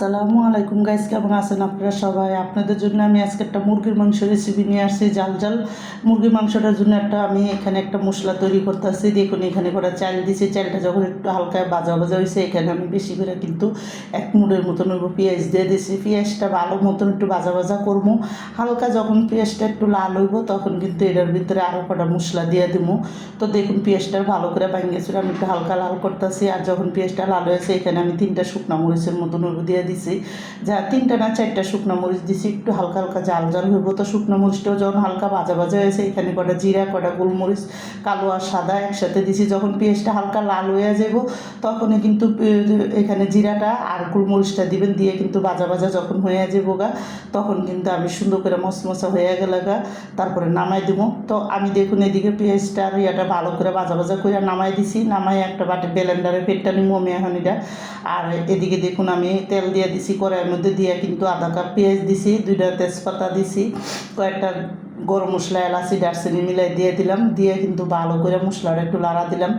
আসসালামু আলাইকুম গাইস কেমন আছেন আপনারা সবাই? আপনাদের জন্য আমি আজকে একটা মুরগির মাংস রেসিপি নিয়ে আসছি জাল জাল মুরগির মাংসটার জন্য একটা আমি এখানে একটা মশলা তৈরি করতেছি। দেখুন, এখানে করে চাল দিছি। চালটা যখন একটু হালকা ভাজা ভাজা হয়েছে এখানে আমি বেশি করে কিন্তু এক মুড়ের মতন পেঁয়াজ দিয়ে দিছি। পেঁয়াজটা ভালো মতন একটু ভাজা ভাজা করব। হালকা যখন পেঁয়াজটা একটু লাল হইব, তখন কিন্তু এটার ভিতরে আরও কটা মশলা দিয়ে দেবো। তো দেখুন, পেঁয়াজটা ভালো করে ভাঙিয়েছিল আমি একটু হালকা লাল করতেছি। আর যখন পেঁয়াজটা লাল হয়েছে, এখানে আমি তিনটা শুকনো মরিচের মতন দিয়ে দিছি। যা তিনটা না চারটা শুকনো মরিচ দিছি, একটু হালকা হালকা জাল জাল হইব। তো শুকনো মরিচটাও যখন হালকা ভাজা ভাজা হয়েছে, এখানে কটা জিরা, কটা গোলমরিচ, কালো আর সাদা একসাথে দিছি। যখন পেঁয়াজটা হালকা লাল হয়ে যাব তখনই কিন্তু এখানে জিরাটা আর গোলমরিচটা দিবেন। দিয়ে কিন্তু ভাজা ভাজা যখন হয়ে যাব গা, তখন কিন্তু আমি সুন্দর করে মশমশা হয়ে গেলে গা, তারপরে নামাই দিব। তো আমি দেখুন এদিকে পেঁয়াজটা আর ইয়াটা ভালো করে ভাজা ভাজা করে নামাই দিছি। নামাই একটা বাটি ব্লেন্ডারে পেটটা নিমো আমি এখন এটা। আর এদিকে দেখুন আমি তেল দিয়ে দিছি, কড়াইয়ের মধ্যে দিয়ে কিন্তু আধা কাপ পেঁয়াজ দিছি, দুইটা তেজপাতা দিছি, কয়েকটা গরম মশলা, এলাচি, দারচিনি মিলাই দিয়ে দিলাম, দিয়ে কিন্তু ভালো করে মশলাটা একটু লাড়া দিলাম।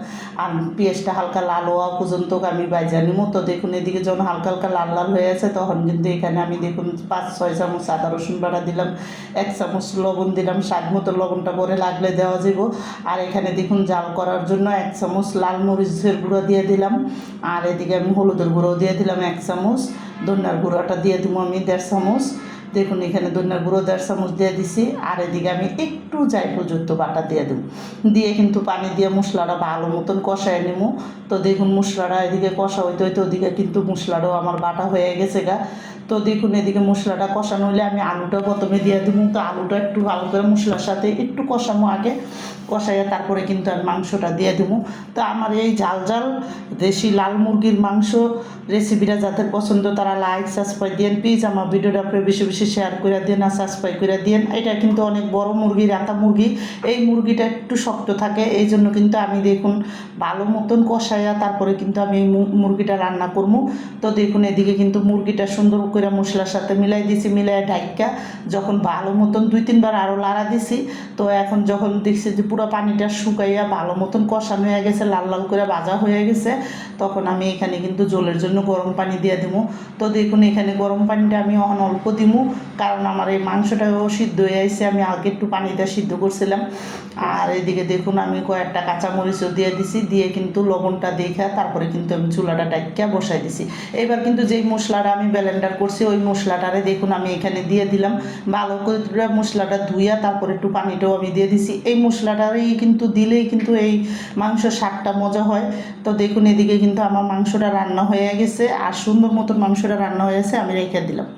আর পেঁয়াজটা হালকা লাল হওয়া পর্যন্ত আমি বাইজা নিবো তো দেখুন, এদিকে যখন হালকা হালকা লাল লাল হয়ে আছে, তখন কিন্তু এখানে আমি দেখুন পাঁচ, ছয় চামচ আদা, রসুন বাটা দিলাম, এক চামচ লবণ দিলাম, স্বাদ মতো লবণটা পরে লাগলে দেওয়া যাব। আর এখানে দেখুন জাল করার জন্য এক চামচ লাল মরিচের গুঁড়ো দিয়ে দিলাম। আর এদিকে আমি হলুদের গুঁড়ো দিয়ে দিলাম এক চামচ। ধনিয়ার গুঁড়োটা দিয়ে দিব আমি দেড় চামচ। দেখুন, এখানে ধনিয়ার গুঁড়ো দেড় চামচ দিয়ে দিছি। আর এদিকে আমি একটু যাই পর্যন্ত বাটা দিয়ে দেবো। দিয়ে কিন্তু পানি দিয়ে মশলাটা ভালো মতন কষায় নেব তো দেখুন, মশলাটা এদিকে কষা হইতে হইতে ওদিকে কিন্তু মশলাটাও আমার বাটা হয়ে গেছে গা। তো দেখুন, এদিকে মশলাটা কষানো হলে আমি আলুটা প্রথমে দিয়ে দেবো। তো আলুটা একটু ভালো করে মশলার সাথে একটু কষানো আগে। কষাইয়া তারপরে কিন্তু আমি মাংসটা দিয়ে দেবো। তো আমার এই ঝাল ঝাল দেশি লাল মুরগির মাংস রেসিপিটা যাদের পছন্দ তারা লাইক সাবস্ক্রাইব দিন প্লিজ আমার ভিডিওটা আপনার বেশি বেশি শেয়ার করে দিন আর সাবস্ক্রাইব করে দিন এটা কিন্তু অনেক বড় মুরগি, রাতা মুরগি। এই মুরগিটা একটু শক্ত থাকে, এই জন্য কিন্তু আমি দেখুন ভালো মতন কষাইয়া তারপরে কিন্তু আমি এই মুরগিটা রান্না করব তো দেখুন, এদিকে কিন্তু মুরগিটা সুন্দর করে মশলার সাথে মিলাই দিছি মিলাই ঢাইকা। যখন ভালো মতন দুই তিনবার আরও লাড়া দিছি, তো এখন যখন দেখছি যে পুরো পানিটা শুকাইয়া ভালো মতন কষানো হয়ে গেছে, লাল লাল করে ভাজা হয়ে গেছে, তখন আমি এখানে কিন্তু জলের জন্য গরম পানি দিয়ে দিব তো দেখুন, এখানে গরম পানিটা আমি এখন অল্প দিব কারণ আমার এই মাংসটাও সিদ্ধ হয়ে আসছে আমি আগে একটু পানিটা সিদ্ধ করছিলাম। আর এদিকে দেখুন, আমি কয়েকটা কাঁচামরিচও দিয়ে দিছি, দিয়ে কিন্তু লবণটা দেখে তারপরে কিন্তু আমি চুলাটা টাইকা বসাই দিছি। এবার কিন্তু যেই মশলাটা আমি ব্লেন্ডার করছি, ওই মশলাটারে দেখুন আমি এখানে দিয়ে দিলাম। ভালো করে মশলাটা ধুইয়া তারপরে একটু পানিটাও আমি দিয়ে দিছি। এই মশলাটারই কিন্তু দিলেই কিন্তু এই মাংসের স্বাদটা মজা হয়। তো দেখুন এদিকে কিন্তু আমার মাংসটা রান্না হয়ে গেছে, আর সুন্দর মতন মাংসটা রান্না হয়ে গেছে, আমি রেখে দিলাম।